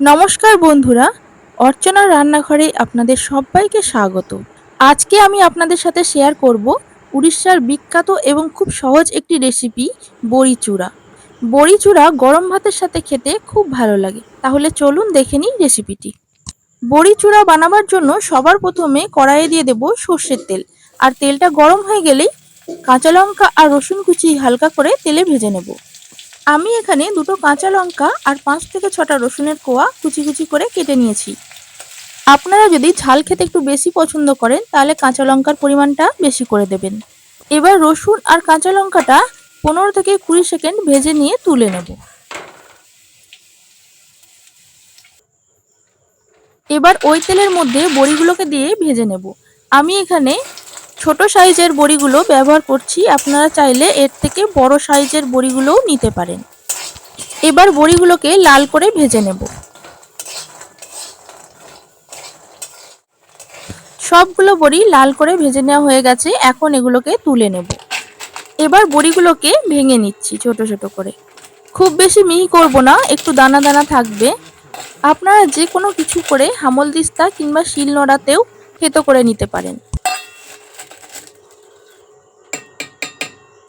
নমস্কার বন্ধুরা অর্চনার রান্নাঘরে আপনাদের সবাইকে স্বাগত। আজকে আমি আপনাদের সাথে শেয়ার করব উড়িষ্যার বিখ্যাত এবং খুব সহজ একটি রেসিপি বড়ি চূড়া বড়ি চূড়া গরম ভাতের সাথে খেতে খুব ভালো লাগে। তাহলে চলুন দেখে নিই রেসিপিটি বড়ি চূড়া বানাবার জন্য সবার প্রথমে কড়াইয়ে দিয়ে দেব সর্ষের তেল। আর তেলটা গরম হয়ে গেলেই কাঁচা লঙ্কা আর রসুন কুচি হালকা করে তেলে ভেজে নেব। আমি এখানে দুটো কাঁচা লঙ্কা আর পাঁচ থেকে ছটা রসুনের কোয়া কুচি কুচি করে কেটে নিয়েছি। আপনারা যদি ঝাল খেতে একটু বেশি পছন্দ করেন, তাহলে কাঁচা লঙ্কার পরিমাণটা বেশি করে দেবেন। এবার রসুন আর কাঁচা লঙ্কাটা পনেরো থেকে কুড়ি সেকেন্ড ভেজে নিয়ে তুলে নেব। এবার ওই তেলের মধ্যে বড়িগুলোকে দিয়ে ভেজে নেব। আমি এখানে ছোট সাইজের বড়িগুলো ব্যবহার করছি। আপনারা চাইলে এর থেকে বড় সাইজের বড়িগুলোও নিতে পারেন। এবার বড়িগুলোকে লাল করে ভেজে নেব। সবগুলো বড়ি লাল করে ভেজে নেওয়া হয়ে গেছে। এখন এগুলোকে তুলে নেব। এবার বড়িগুলোকে ভেঙে নিচ্ছি ছোট ছোট করে। খুব বেশি মিহি করব না, একটু দানা দানা থাকবে। আপনারা যে কোনো কিছু করে হামল দিস্তা কিংবা শিল নোড়াতেও করে নিতে পারেন।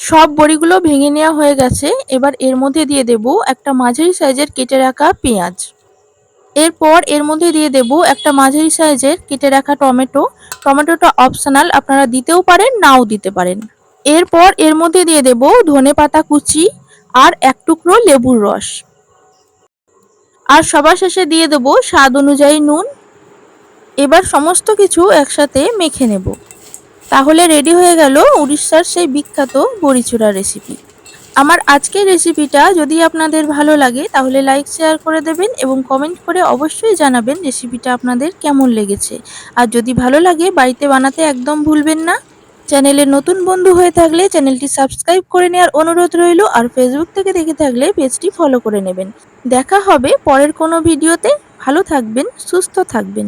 সব বড়িগুলো ভেঙে নেওয়া হয়ে গেছে। এবার এর মধ্যে দিয়ে দেব একটা মাঝারি সাইজের কেটে রাখা পেঁয়াজ। এরপর এর মধ্যে দিয়ে দেব একটা মাঝারি সাইজের কেটে রাখা টমেটো। টমেটোটা অপশনাল, আপনারা দিতেও পারেন, নাও দিতে পারেন। এরপর এর মধ্যে দিয়ে দেব ধনে পাতা কুচি আর এক টুকরো লেবুর রস। আর সবার শেষে দিয়ে দেবো স্বাদ অনুযায়ী নুন। এবার সমস্ত কিছু একসাথে মেখে নেব। তাহলে রেডি হয়ে গেল উড়িষ্যার সেই বিখ্যাত বড়িচুরা রেসিপি আমার আজকের রেসিপিটা যদি আপনাদের ভালো লাগে, তাহলে লাইক শেয়ার করে দেবেন এবং কমেন্ট করে অবশ্যই জানাবেন রেসিপিটা আপনাদের কেমন লেগেছে। আর যদি ভালো লাগে, বাড়িতে বানাতে একদম ভুলবেন না। চ্যানেলে নতুন বন্ধু হয়ে থাকলে চ্যানেলটি সাবস্ক্রাইব করে নেওয়ার অনুরোধ রইল, আর ফেসবুক থেকে দেখে থাকলে পেজটি ফলো করে নেবেন। দেখা হবে পরের কোনো ভিডিওতে ভালো থাকবেন, সুস্থ থাকবেন।